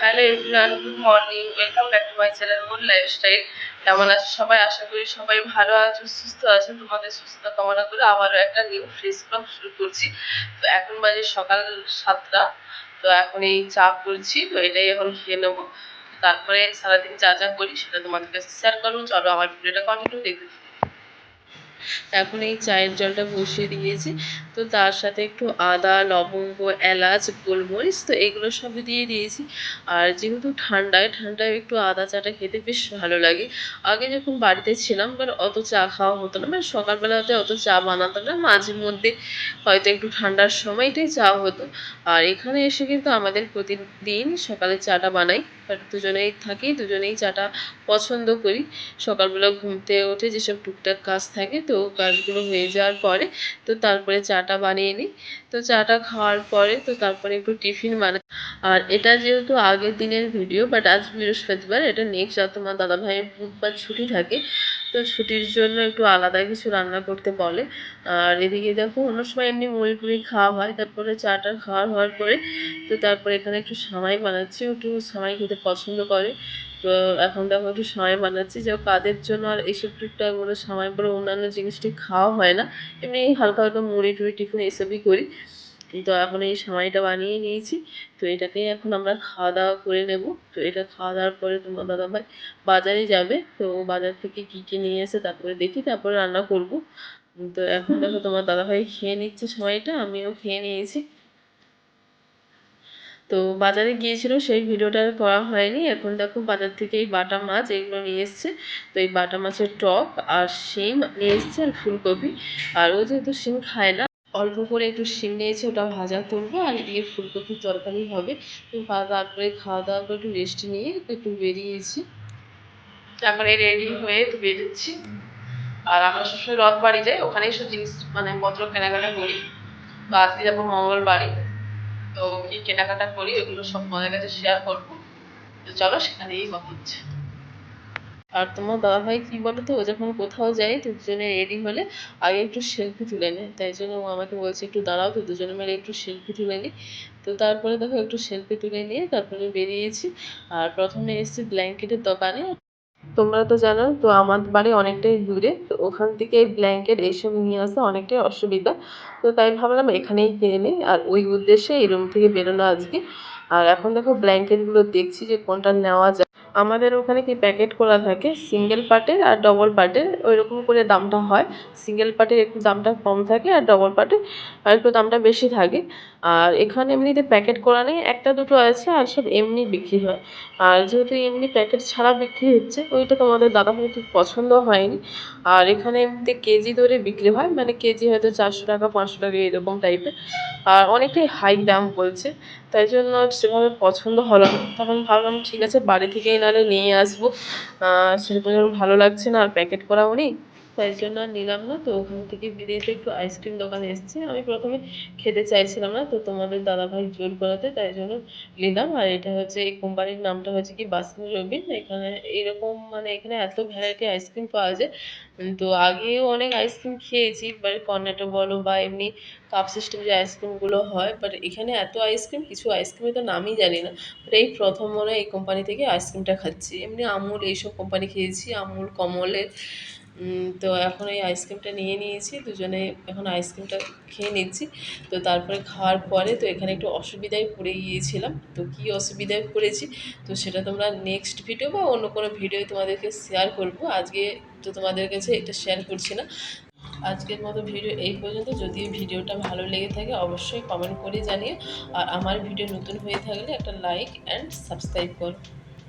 Hello everyone good morning welcome back to my channel good lifestyle কেমন আছে সবাই? আশা করি সবাই ভালো আছে, সুস্থ আছে। তোমাদের সুস্থতা কামনা করে আবারও একটা নিউ ফ্রেশ ব্লগ শুরু করছি। তো এখন বাজে সকাল সাতটা। তো এখন এই চা করছি, তো এটাই এখন খেয়ে নেব। তারপরে সারাদিন যা যা করি সেটা তোমাদের কাছে শেয়ার করব। চলো আমার ভিডিওটা কন্টিনিউ দেখতে। এখন এই চায়ের জলটা বসিয়ে দিয়েছি। তো তার সাথে একটু আদা, লবঙ্গ, এলাচ, গোলমরিচ তো এগুলো সব দিয়ে দিয়েছি। আর যেহেতু ঠান্ডায় ঠান্ডায় একটু আদা চাটা খেতে বেশ ভালো লাগে। আগে যখন বাড়িতে ছিলাম বাট অত চা খাওয়া হতো না। মানে সকালবেলাতে অত চা বানাতো না। মাঝে মধ্যে হয়তো একটু ঠান্ডার সময়টাই চা হতো। আর এখানে এসে কিন্তু আমাদের প্রতিদিন সকালে চাটা বানাই। বাট দুজনেই থাকি, দুজনেই চাটা পছন্দ করি। সকালবেলা ঘুমতে ওঠে যেসব টুকটাক কাজ থাকে, তো কাজগুলো হয়ে যাওয়ার পরে তো তারপরে চাটা বানিয়ে নিই। তো চাটা খাওয়ার পরে তো তারপরে একটু টিফিন বানাই। আর এটা যেহেতু আগের দিনের ভিডিও বাট আজ বৃহস্পতিবার, এটা নেক্সট আর তোমার দাদা ভাইয়ের বুধবার ছুটি থাকে, তো ছুটির জন্য একটু আলাদা কিছু রান্না করতে বলে। আর এদিকে দেখো, অন্য সময় এমনি মুড়ি টুড়ি খাওয়া হয়, তারপরে চাটা খাওয়া হওয়ার পরে, তো তারপরে এখানে একটু সামাই বানাচ্ছি একটু সামাই খেতে পছন্দ করে। তো এখন দেখো একটু সামাই বানাচ্ছি যে কাদের জন্য আর এইসব টুকটাক বলে সময় পরে অন্যান্য জিনিসটি খাওয়া হয় না। এমনি হালকা হালকা মুড়ি টুড়ি টিফিন এইসবই করি। তো এখন এই সময়টা বানিয়ে নিয়েছি, তো এটাকেই এখন আমরা খাওয়া দাওয়া করে নেব। তো এটা খাওয়া দাওয়ার পরে তোমার দাদাভাই বাজারে যাবে, তো বাজার থেকে কী কী নিয়ে এসে তারপরে দেখি, তারপরে রান্না করব। তো এখন দেখো তোমার দাদাভাই খেয়ে নিচ্ছে সময়টা, আমিও খেয়ে নিয়েছি। তো বাজারে গিয়েছিল, সেই ভিডিওটা আর করা হয়নি। এখন দেখো বাজার থেকে এই বাটা মাছ এগুলো নিয়ে এসছে। তো এই বাটা মাছের টক আর শিম নিয়ে এসছে আর ফুলকপি। আর ও যেহেতু শিম খায় না, অল্প করে একটু শিম নিয়েছে, ওটা ভাজা করব আর এদিকে ফুলকপির তরকারি হবে। তো তারপরে খাওয়া দাওয়া করে একটু রেস্ট নিয়ে একটু বেরিয়েছি। তারপরে রেডি হয়ে একটু বেরোচ্ছি। আর আমরা সবসময় রথ বাড়ি যাই ওখানেই সব জিনিস মানে পত্র কেনাকাটা করি। তো আজকে যাব মঙ্গলবাড়ি তো কি কেনাকাটা করি ওগুলো সব তোমাদের কাছে শেয়ার করব। তো চলো সেখানেই কথা হচ্ছে। আর তোমার দাদা ভাই কি বলো তো যখন কোথাও তো দুজনে রেডি হলে আগে একটু সেলফি তুলে নেয় তাই জন্য ও আমাকে বলছে, একটু দাঁড়াও তো, দুজনে মিলে একটু সেলফি তুলে নিই তো তারপরে দেখো একটু সেলফি তুলে নিয়ে তারপরে বেরিয়েছি। আর প্রথমে এসেছি ব্ল্যাঙ্কেটের দোকানে। তোমরা তো জানো, তো আমার বাড়ি অনেকটাই দূরে, তো ওখান থেকে এই ব্ল্যাঙ্কেট এইসব নিয়ে আসা অনেকটাই অসুবিধা। তো তাই ভাবলাম এখানেই কিনে নিই, আর ওই উদ্দেশ্যে এই রুম থেকে বেরোনো আজকে। আর এখন দেখো ব্ল্যাঙ্কেটগুলো দেখছি যে কোনটা নেওয়া যায়। আমাদের ওখানে কি প্যাকেট করা থাকে? সিঙ্গেল পার্টের আর ডবল পার্টের ওই রকম করে দামটা হয়। সিঙ্গেল পার্টের একটু দামটা কম থাকে আর ডবল পার্টের আর একটু দামটা বেশি থাকে। আর এখানে এমনিতে প্যাকেট করা নেই। একটা দুটো আছে আর সব এমনি বিক্রি হয়। আর যেহেতু এমনি প্যাকেট ছাড়া বিক্রি হচ্ছে, ওইটা তোমাদের দাদা ঠিক পছন্দ হয়নি। আর এখানে এমনিতে কেজি ধরে বিক্রি হয়। মানে কেজি হয়তো চারশো টাকা, পাঁচশো টাকা এরকম টাইপের আর অনেকটাই হাই দাম বলছে। তাই জন্য সেভাবে পছন্দ হলো না। তখন ভাবলাম, ঠিক আছে, বাড়ি থেকেই নাহলে নিয়ে আসব। সেরকম ভালো লাগছে না, আর প্যাকেট করাও নেই। তাই জন্য আর নিলাম না, তো ওখান থেকে বেরিয়ে এসে একটু আইসক্রিম দোকানে এসেছি। আমি প্রথমে খেতে চাইছিলাম না, তো তোমাদের দাদাভাই জোর করাতে, তাই জন্য নিলাম। আর এটা হচ্ছে এই কোম্পানির নামটা হচ্ছে কি, বাস্কিন রবিন। এখানে এরকম মানে এখানে এত ভ্যারাইটি আইসক্রিম পাওয়া যায়। তো আগেও অনেক আইসক্রিম খেয়েছি বাট কর্নেটো বলো বা এমনি কাপ সিস্টেম যে আইসক্রিমগুলো হয় বাট এখানে এত আইসক্রিম কিছু আইসক্রিমের তো নামই জানি না। বাট এই প্রথম মনে এই কোম্পানি থেকে আইসক্রিমটা খাচ্ছি। এমনি আমুল এইসব কোম্পানি খেয়েছি, আমুল, কমলের তো এখন এই আইসক্রিমটা নিয়ে নিয়েছি, দুজনে এখন আইসক্রিমটা খেয়ে নিচ্ছি। তো তারপরে খাওয়ার পরে তো এখানে একটু অসুবিধায় পড়ে গিয়েছিলাম। তো কী অসুবিধায় পড়েছি? তো সেটা তোমরা নেক্সট ভিডিও বা অন্য কোনো ভিডিও তোমাদেরকে শেয়ার করব। আজকে তো তোমাদের কাছে এটা শেয়ার করছি না। আজকের মতো ভিডিও এই পর্যন্ত। যদি ভিডিওটা ভালো লেগে থাকে, অবশ্যই কমেন্ট করে জানিও। আর আমার ভিডিও নতুন হয়ে থাকলে একটা লাইক অ্যান্ড সাবস্ক্রাইব করো।